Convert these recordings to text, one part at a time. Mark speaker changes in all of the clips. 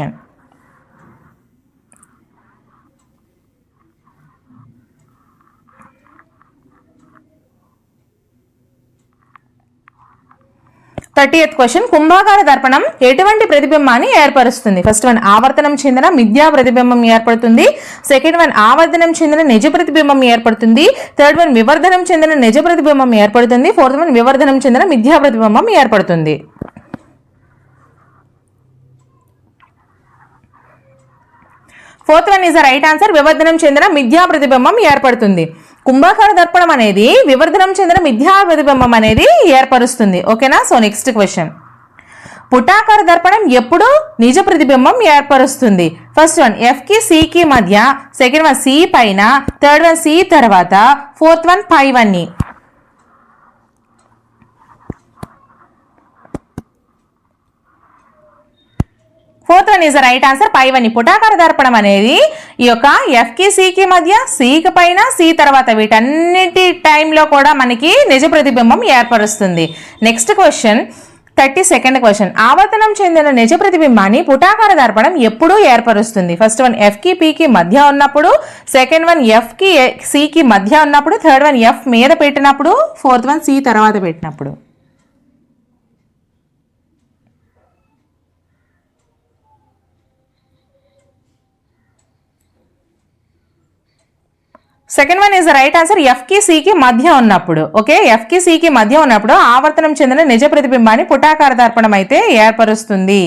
Speaker 1: Question thirty ఎత్ question కుంభాకార దర్పణం ఎటువంటి ప్రతిబింబాన్ని ఏర్పరుస్తుంది? ఫస్ట్ వన్ ఆవర్తనం చెందిన మిథ్యా ప్రతిబింబం ఏర్పడుతుంది. సెకండ్ వన్ ఆవర్తనం చెందిన నిజ ప్రతిబింబం ఏర్పడుతుంది. థర్డ్ వన్ వివర్ధనం చెందిన నిజ ప్రతిబింబం ఏర్పడుతుంది. ఫోర్త్ వన్ వివర్ధనం చెందిన మిథ్యా ప్రతిబింబం ఏర్పడుతుంది. Fourth one is the right answer వివర్ధనం చెందిన మిథ్యా ప్రతిబింబం ఏర్పడుతుంది. కుంభాకార దర్పణం అనేది వివర్ధనం చెందిన మిథ్యా ప్రతిబింబం అనేది ఏర్పరుస్తుంది. ఓకేనా? సో నెక్స్ట్ క్వశ్చన్ పుటాకార దర్పణం ఎప్పుడు నిజ ప్రతిబింబం ఏర్పరుస్తుంది. ఫస్ట్ వన్ ఎఫ్కి సికి మధ్య సెకండ్ వన్ సి పైన థర్డ్ వన్ సి తర్వాత ఫోర్త్ వన్ పై one fourth one is the right answer pi one పుటాకార దర్పణం అనేది ఈ యొక్క ఎఫ్కి సికి మధ్య సీకి పైన సి తర్వాత వీటన్నిటి టైంలో కూడా మనకి నిజ ప్రతిబింబం ఏర్పరుస్తుంది. Next question thirty second question ఆవర్తనం చెందిన నిజ ప్రతిబింబాన్ని పుటాకార దర్పణం ఎప్పుడు ఏర్పరుస్తుంది? ఫస్ట్ వన్ ఎఫ్కి పీకి మధ్య ఉన్నప్పుడు సెకండ్ వన్ ఎఫ్కి సికి మధ్య ఉన్నప్పుడు థర్డ్ వన్ ఎఫ్ మీద పెట్టినప్పుడు ఫోర్త్ వన్ సి తర్వాత పెట్టినప్పుడు. Second one is the right answer F మధ్య ఉన్నప్పుడు ఓకే ఎఫ్ మధ్య ఉన్నప్పుడు ఆవర్తనం చెందిన నిజ ప్రతిబింబాన్ని పుటాకార దర్పణం అయితే ఏర్పరుస్తుంది.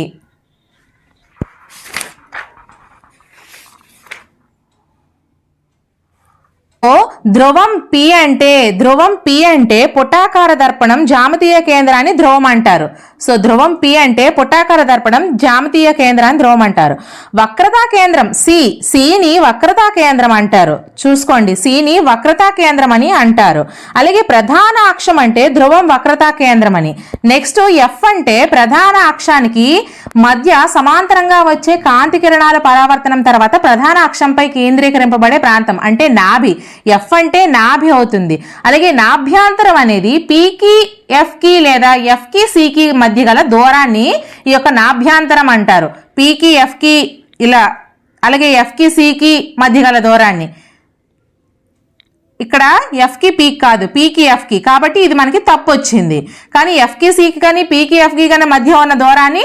Speaker 1: ధ్రువం పి అంటే ధ్రువం పి అంటే పుటాకార దర్పణం జామతీయ కేంద్రాన్ని ధ్రువం అంటారు. సో ధ్రువం పి అంటే పుటాకార దర్పణం జామతీయ కేంద్రాన్ని ధ్రువం అంటారు. వక్రతా కేంద్రం సి సిని వక్రతా కేంద్రం అంటారు. చూసుకోండి సిని వక్రతా కేంద్రం అని అంటారు. అలాగే ప్రధాన అక్షం అంటే ధ్రువం వక్రతా కేంద్రం అని. నెక్స్ట్ ఎఫ్ అంటే ప్రధాన అక్షానికి మధ్య సమాంతరంగా వచ్చే కాంతి కిరణాల పరావర్తనం తర్వాత ప్రధాన అక్షంపై కేంద్రీకరింపబడే ప్రాంతం అంటే నాభి. ఎఫ్ అంటే నాభి అవుతుంది. అలాగే నాభ్యాంతరం అనేది పీకి ఎఫ్కి లేదా ఎఫ్కి సికి మధ్య గల దూరాన్ని ఈ యొక్క నాభ్యాంతరం అంటారు. పీకి ఎఫ్కి ఇలా అలాగే ఎఫ్కి సికి మధ్య గల దూరాన్ని. ఇక్కడ ఎఫ్కి పీక్ కాదు పీకి ఎఫ్కి కాబట్టి ఇది మనకి తప్పు వచ్చింది కానీ ఎఫ్కి సీకి కానీ పీకి ఎఫ్కి కానీ మధ్య ఉన్న దూరాన్ని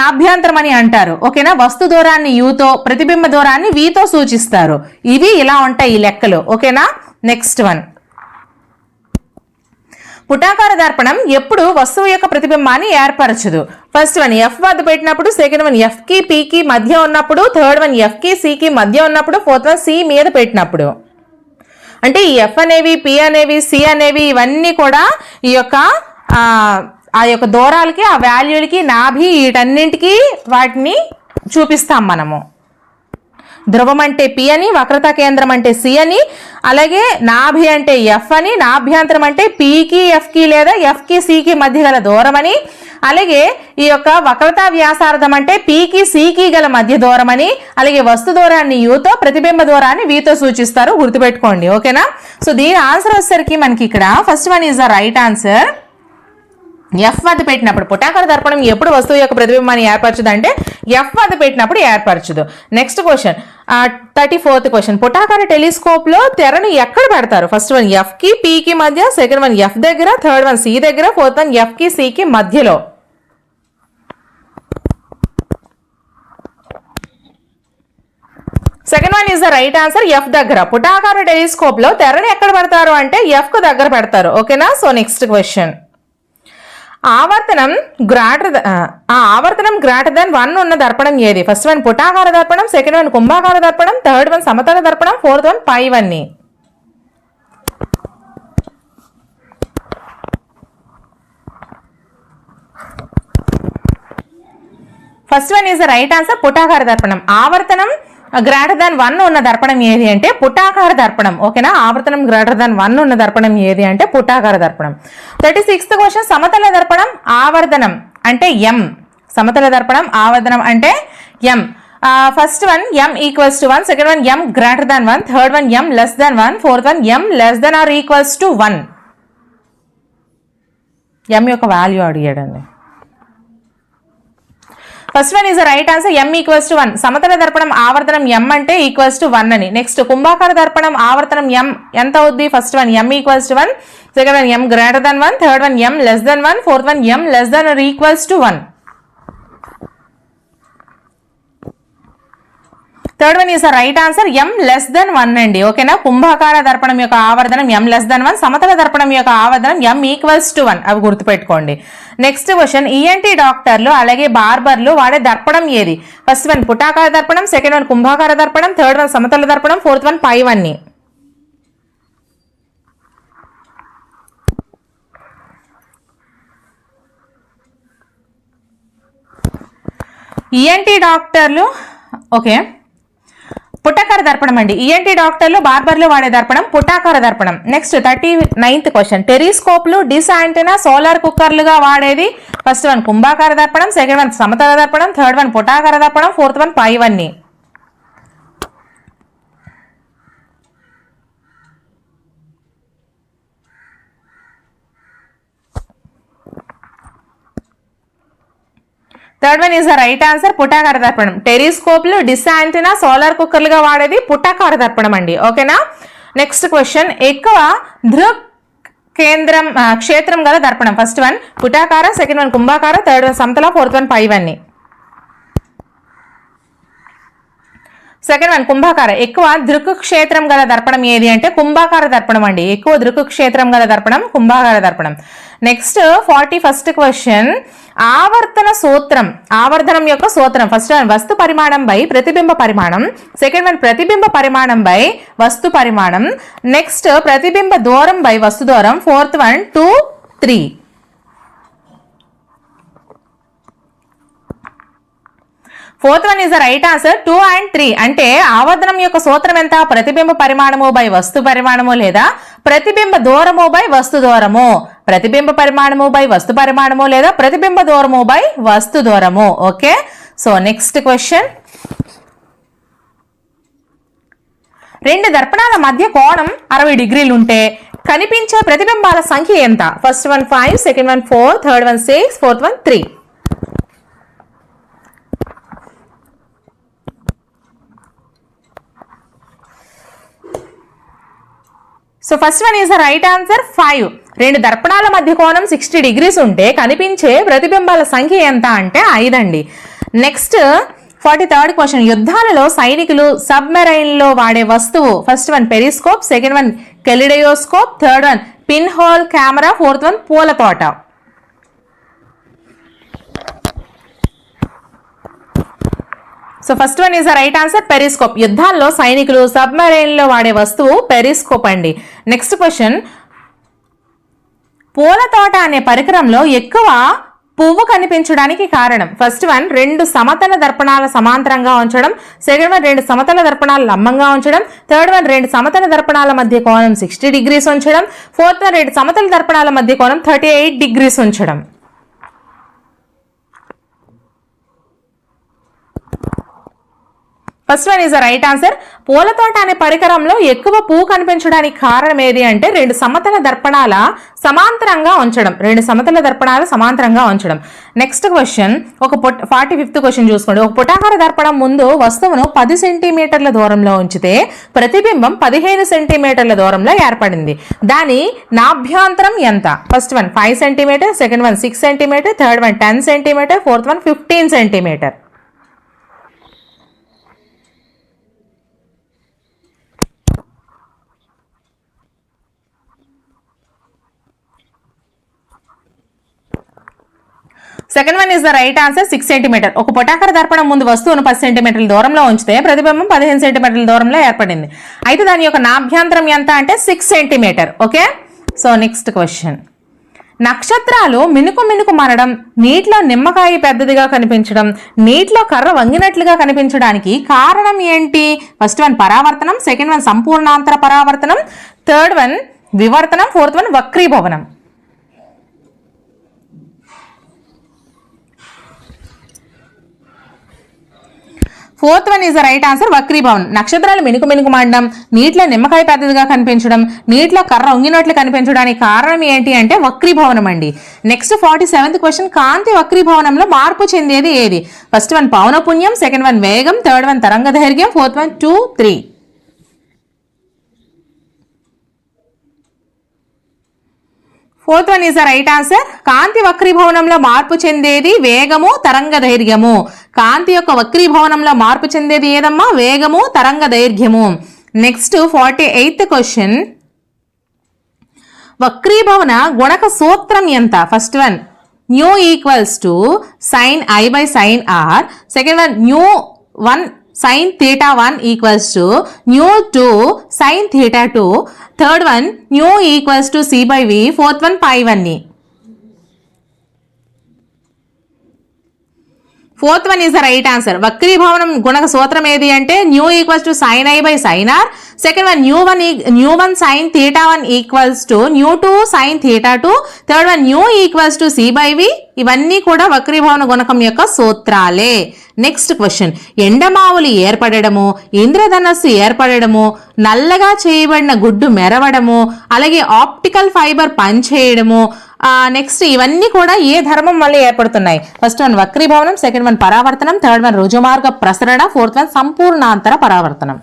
Speaker 1: నాభ్యంతరం అని అంటారు. ఓకేనా? వస్తు దూరాన్ని యూతో ప్రతిబింబ దూరాన్ని వీతో సూచిస్తారు. ఇవి ఇలా ఉంటాయి ఈ లెక్కలు. ఓకేనా? నెక్స్ట్ వన్ పుటాకార దర్పణం ఎప్పుడు వస్తువు యొక్క ప్రతిబింబాన్ని ఏర్పరచదు. ఫస్ట్ వన్ ఎఫ్ వద్ద పెట్టినప్పుడు సెకండ్ వన్ ఎఫ్కి పీకి మధ్య ఉన్నప్పుడు థర్డ్ వన్ ఎఫ్కి సీకి సికి మధ్య ఉన్నప్పుడు ఫోర్త్ వన్ సి మీద పెట్టినప్పుడు. అంటే ఈ ఎఫ్ అనేవి పి అనేవి సి అనేవి ఇవన్నీ కూడా ఈ యొక్క ఆ, యొక్క దూరాలకి ఆ వాల్యూలకి నాభి వీటన్నింటికి వాటిని చూపిస్తాం మనము. ధ్రువం అంటే పి అని వక్రతా కేంద్రం అంటే సి అని అలాగే నాభి అంటే ఎఫ్ అని నాభ్యంతరం అంటే పీకి ఎఫ్కి లేదా ఎఫ్కి సికి మధ్య గల దూరం అని అలాగే ఈ యొక్క వక్రతా వ్యాసార్థం అంటే పీకి సీకి గల మధ్య దూరం అని అలాగే వస్తు దూరాన్ని యూతో ప్రతిబింబ దూరాన్ని వీతో సూచిస్తారు. గుర్తుపెట్టుకోండి. ఓకేనా? సో దీని ఆన్సర్ వచ్చేసరికి మనకి ఇక్కడ first one is the right answer F వద్ద పెట్టినప్పుడు పుటాకర దర్పణం ఎప్పుడు వస్తువు యొక్క ప్రతిబింబాన్ని ఏర్పరచదు అంటే ఎఫ్ వద్ద పెట్టినప్పుడు ఏర్పరచదు. Next question thirty fourth question పుటాకర టెలిస్కోప్లో తెరను ఎక్కడ పెడతారు? ఫస్ట్ వన్ ఎఫ్కి మధ్య సెకండ్ వన్ ఎఫ్ దగ్గర థర్డ్ వన్ సి దగ్గర ఫోర్త్ వన్ ఎఫ్కి మధ్యలో. Second one is the right answer F దగ్గర. పుటాకార టెలిస్కోప్లో తెరని ఎక్కడ పెడతారు అంటే ఎఫ్కు దగ్గర పెడతారు. ఓకేనా సో నెక్స్ట్ క్వశ్చన్ ఆవర్తనం గ్రాటర్ ఆ ఆవర్తనం గ్రాటర్ దెన్ వన్ ఉన్న దర్పణం ఏది? ఫస్ట్ వన్ పుటాకార దర్పణం సెకండ్ వన్ కుంభాకార దర్పణం థర్డ్ వన్ సమతల దర్పణం ఫోర్త్ వన్ పై వన్ని first one is the right answer పుటాకార దర్పణం. ఆవర్తనం గ్రేటర్ దాన్ వన్ ఉన్న దర్పణం ఏది అంటే పుటాకార దర్పణం ఓకేనా? ఆవర్తనం గ్రేటర్ దాన్ వన్ ఉన్న దర్పణం ఏది అంటే పుటాకార దర్పణం. థర్టీ సిక్స్త్ క్వశ్చన్ సమతల దర్పణం ఆవర్ధనం అంటే ఎం సమతల దర్పణం ఆవర్ధనం అంటే M first one M equals to one second one M greater than one third one M less than one fourth one M less than or equals to one M యొక్క value అడిగాడండి. First one is right answer M equals to one సమతల దర్పణం ఆవర్తనం ఎం అంటే equals to one అని next కుంభాకార దర్పణం ఆవర్తనం ఎం ఎంత అవుద్ది first one m equals to one second one m greater than one third one M less than one fourth one M less than or equals to one third one is right answer M less than one అండి. ఓకేనా కుంభాకార దర్పణం యొక్క ఆవర్ధనం ఎం less than one సమతల దర్పణం యొక్క ఆవర్ధనం ఎం ఈక్వల్స్ టు వన్ అవి గుర్తుపెట్టుకోండి. నెక్స్ట్ క్వశ్చన్ ఈఎన్టీ డాక్టర్లు అలాగే బార్బర్లు వాడే దర్పణం ఏది? ఫస్ట్ వన్ పుటాకార దర్పణం సెకండ్ వన్ కుంభాకార దర్పణం థర్డ్ వన్ సమతల దర్పణం ఫోర్త్ వన్ పై వన్ని ఈఎన్టీ డాక్టర్లు ఓకే పుట్టాకార దర్పణం అండి. ఈఎన్టీ డాక్టర్లు బార్బర్లు వాడే దర్పణం పుట్టాకార దర్పణం. Next thirty ninth question. టెరీస్కోప్లు dish antenna solar కుక్కర్లుగా వాడేది ఫస్ట్ వన్ కుంభాకార దర్పణం సెకండ్ వన్ సమతల దర్పణం థర్డ్ వన్ పుటాకార దర్పణం ఫోర్త్ వన్ పైవన్నీ. Third one is the right answer పుటాకార దర్పణం టెలిస్కోప్లు డిస్ యాంటెనా సోలార్ కుక్కర్లుగా వాడేది పుటాకార దర్పణం అండి. ఓకేనా నెక్స్ట్ క్వశ్చన్ ఎక్కువ దృక్ కేంద్రం క్షేత్రం గల దర్పణం ఫస్ట్ వన్ పుటాకార సెకండ్ వన్ కుంభాకార థర్డ్ వన్ సమతల ఫోర్త్ వన్ పైవన్నీ సెకండ్ వన్ కుంభాకార. ఎక్కువ దృక్కు క్షేత్రం గల దర్పణం ఏది అంటే కుంభాకార దర్పణం అండి. ఎక్కువ దృక్కు క్షేత్రం గల దర్పణం కుంభాకార దర్పణం నెక్స్ట్ ఫార్టీ ఫస్ట్ క్వశ్చన్ ఆవర్తన సూత్రం ఆవర్తనం యొక్క సూత్రం. ఫస్ట్ వన్ వస్తు పరిమాణం బై ప్రతిబింబ పరిమాణం. సెకండ్ వన్ ప్రతిబింబ పరిమాణం బై వస్తు పరిమాణం. నెక్స్ట్ ప్రతిబింబ దూరం బై వస్తు దూరం. Fourth one two three fourth one is the right answer two and three అంటే ఆవర్ధనం యొక్క సూత్రం ఎంత? ప్రతిబింబ పరిమాణము బై వస్తు పరిమాణము లేదా ప్రతిబింబ దూరము బై వస్తు దూరము? ప్రతిబింబ పరిమాణము బై వస్తు పరిమాణము లేదా ప్రతిబింబ దూరము బై వస్తు దూరము? ఓకే? సో నెక్స్ట్ క్వశ్చన్ రెండు దర్పణాల మధ్య కోణం అరవై డిగ్రీలు ఉంటే కనిపించే ప్రతిబింబాల సంఖ్య ఎంత? First one five second one four third one six fourth one three so first one is the right answer five రెండు దర్పణాల మధ్య కోణం సిక్స్టీ డిగ్రీస్ ఉంటే కనిపించే ప్రతిబింబాల సంఖ్య ఎంత అంటే ఐదు అండి. నెక్స్ట్ ఫార్టీ థర్డ్ క్వశ్చన్ యుద్ధాలలో సైనికులు సబ్మెరైన్లో వాడే వస్తువు. First one periscope second one kaleidoscope third one pinhole camera fourth one పూల తోట. So first one is the right answer periscope యుద్ధాల్లో సైనికులు సబ్మెరైన్లో వాడే వస్తువు పెరిస్కోప్ అండి. నెక్స్ట్ క్వశ్చన్ పూల తోట అనే పరికరంలో ఎక్కువ పువ్వు కనిపించడానికి కారణం. ఫస్ట్ వన్ రెండు సమతల దర్పణాల సమాంతరంగా ఉంచడం. సెకండ్ వన్ రెండు సమతల దర్పణాలు లంబంగా ఉంచడం. థర్డ్ వన్ రెండు సమతల దర్పణాల మధ్య కోణం సిక్స్టీ డిగ్రీస్ ఉంచడం. ఫోర్త్ వన్ రెండు సమతల దర్పణాల మధ్య కోణం థర్టీ ఎయిట్ డిగ్రీస్ ఉంచడం. First one is the right answer. పూల తోట అనే పరికరంలో ఎక్కువ పువ్వు కనిపించడానికి కారణం ఏది అంటే రెండు సమతల దర్పణాల సమాంతరంగా ఉంచడం. రెండు సమతల దర్పణాలు సమాంతరంగా ఉంచడం. నెక్స్ట్ క్వశ్చన్ ఒక పొట్ ఫార్టీ ఫిఫ్త్ క్వశ్చన్ చూసుకోండి. ఒక పుటాకార దర్పణం ముందు వస్తువును పది సెంటీమీటర్ల దూరంలో ఉంచితే ప్రతిబింబం పదిహేను సెంటీమీటర్ల దూరంలో ఏర్పడింది. దాని నాభ్యాంతరం ఎంత? First one five centimeter second one six centimeter third one ten centimeter fourth one fifteen centimeter second one is the right answer six centimeter ఒక పొటాకర దర్పణం ముందు వస్తువును పది సెంటీమీటర్ల దూరంలో ఉంచితే ప్రతిబింబం పదిహేను సెంటీమీటర్ల దూరంలో ఏర్పడింది. అయితే దాని యొక్క నాభ్యంతరం ఎంత అంటే six centimeter okay so next question నక్షత్రాలు మినుకు మినుకు మనడం నీటిలో నిమ్మకాయ పెద్దదిగా కనిపించడం నీటిలో కర్ర వంగినట్లుగా కనిపించడానికి కారణం ఏంటి? ఫస్ట్ వన్ పరావర్తనం సెకండ్ వన్ సంపూర్ణాంతర పరావర్తనం థర్డ్ వన్ వివర్తనం fourth one వక్రీభవనం. Fourth one is the right answer వక్రీభవన్ నక్షత్రాలు మినుకు మినుకు మాడడం నీటిలో నిమ్మకాయ పెద్దదిగా కనిపించడం నీటిలో కర్ర ఉంగినట్లు కనిపించడానికి కారణం ఏంటి అంటే వక్రీభవనం అండి నెక్స్ట్ ఫార్టీ సెవెంత్ క్వశ్చన్ కాంతి వక్రీభవనంలో మార్పు చెందేది ఏది ఫస్ట్ వన్ పౌనపుణ్యం సెకండ్ వన్ వేగం థర్డ్ వన్ తరంగ దైర్ఘ్యం fourth one two three fourth one is the right answer కాంతి వక్రీభవనంలో మార్పు చెందేది వేగము తరంగ దైర్ఘ్యము కాంతి యొక్క వక్రీభవనంలో మార్పు చెందేది ఏదమ్మా? వేగము తరంగ దైర్ఘ్యము. నెక్స్ట్ ఫార్టీ ఎయిత్ క్వశ్చన్ వక్రీభవన గుణక సూత్రం ఎంత? First one nu equals to sine I by sine R second one nu one sine theta one equals to nu two sine theta two third one nu equals to C by V fourth one పై వన్ ఈ fourth one is the right answer వక్రీభవనం గుణక సూత్రం ఏది అంటే nu equals to sine I by sine R second one nu one nu one sine theta one equals to nu two sine theta two third one nu equals to C by V ఇవన్నీ కూడా వక్రీభవన గుణకం యొక్క సూత్రాలే next question ఎండమావులు ఏర్పడము ఇంద్రధనస్సు ఏర్పడము నల్లగా చేయబడిన గుడ్డు మెరవడము అలాగే ఆప్టికల్ ఫైబర్ పనిచేయడము నెక్స్ట్ ఇవన్నీ కూడా ఏ ధర్మం వల్ల ఏర్పడుతున్నాయి? ఫస్ట్ వన్ వక్రీభవనం సెకండ్ వన్ పరావర్తనం థర్డ్ వన్ రుజుమార్గ ప్రసరణ ఫోర్త్ వన్ సంపూర్ణాంతర పరావర్తనం.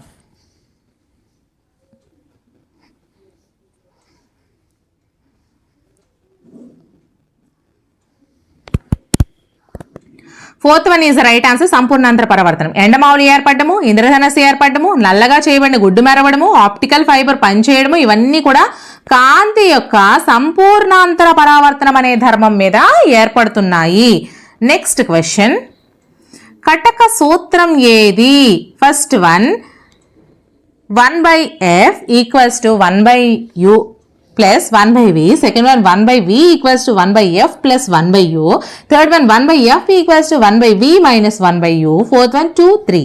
Speaker 1: Fourth one is right answer సంపూర్ణాంతర పరావర్తనం. ఎండమావులు ఏర్పడము ఇంద్రధనస్సు ఏర్పడము నల్లగా చేయబడిన గుడ్డు మెరవడము ఆప్టికల్ ఫైబర్ పనిచేయడము ఇవన్నీ కూడా కాంతి యొక్క సంపూర్ణాంతర పరావర్తనం అనే ధర్మం మీద ఏర్పడుతున్నాయి. నెక్స్ట్ క్వశ్చన్ కటక సూత్రం ఏది? First one one by F equals to one by U plus one by V second one one by V equals to one by F plus one by U third one one by F equals to one by V minus one by U fourth one two three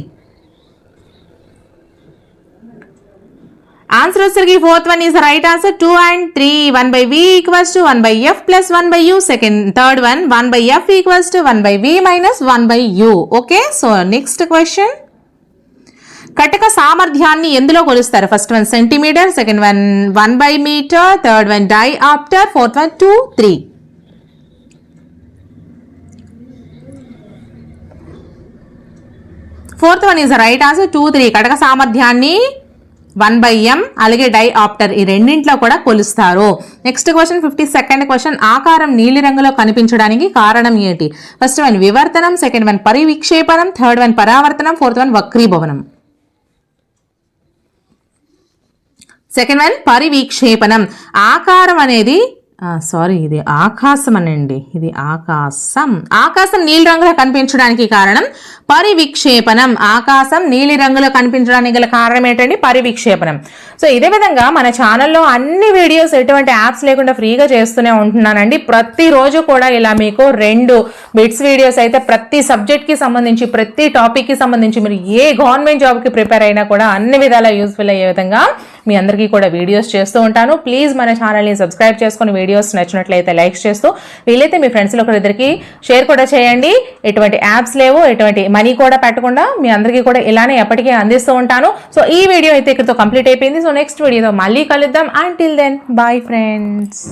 Speaker 1: answer వచ్చరికి fourth one is right answer two and three one by V equals to one by F plus one by U second third one one by F equals to one by V minus one by U okay so next question కటక సామర్థ్యాన్ని ఎందులో కొలుస్తారు? First one centimeter second one one by meter third one dioptre fourth one two three fourth one is right answer two three కటక సామర్థ్యాన్ని one by ఎం అలాగే die after ఈ రెండింట్లో కూడా కొలుస్తారు. Next question fifty second question ఆకారం నీలి రంగులో కనిపించడానికి కారణం ఏంటి ఫస్ట్ వన్ వివర్తనం. సెకండ్ వన్ పరివిక్షేపణం. థర్డ్ వన్ పరావర్తనం. ఫోర్త్ వన్ వక్రీభవనం. సెకండ్ వన్ పరివీక్షేపణం. ఆకారం అనేది సారీ ఇది ఆకాశం అనండి ఇది ఆకాశం. ఆకాశం నీలి రంగులో కనిపించడానికి కారణం పరివిక్షేపణం. ఆకాశం నీలి రంగులో కనిపించడానికి గల కారణం ఏంటండి? పరివిక్షేపణం. సో ఇదే విధంగా మన ఛానల్లో అన్ని వీడియోస్ ఎటువంటి యాప్స్ లేకుండా ఫ్రీగా చేస్తూనే ఉంటున్నానండి. ప్రతిరోజు కూడా ఇలా మీకు రెండు బిట్స్ వీడియోస్ అయితే ప్రతి సబ్జెక్ట్కి సంబంధించి ప్రతి టాపిక్కి సంబంధించి మీరు ఏ గవర్నమెంట్ జాబ్కి ప్రిపేర్ అయినా కూడా అన్ని విధాలా యూస్ఫుల్ అయ్యే విధంగా మీ అందరికీ కూడా వీడియోస్ చేస్తూ ఉంటాను. ప్లీజ్ మన ఛానల్ని సబ్స్క్రైబ్ చేసుకుని వీడియోస్ నచ్చినట్లయితే లైక్స్ చేస్తూ వీలైతే మీ ఫ్రెండ్స్లో ఒకరిద్దరికి షేర్ కూడా చేయండి. ఎటువంటి యాప్స్ లేవు ఎటువంటి మనీ కూడా పెట్టకుండా మీ అందరికీ కూడా ఇలానే ఎప్పటికీ అందిస్తూ ఉంటాను. సో ఈ వీడియో అయితే ఇక్కడితో కంప్లీట్ అయిపోయింది. సో నెక్స్ట్ వీడియోతో మళ్ళీ కలుద్దాం. And till then bye friends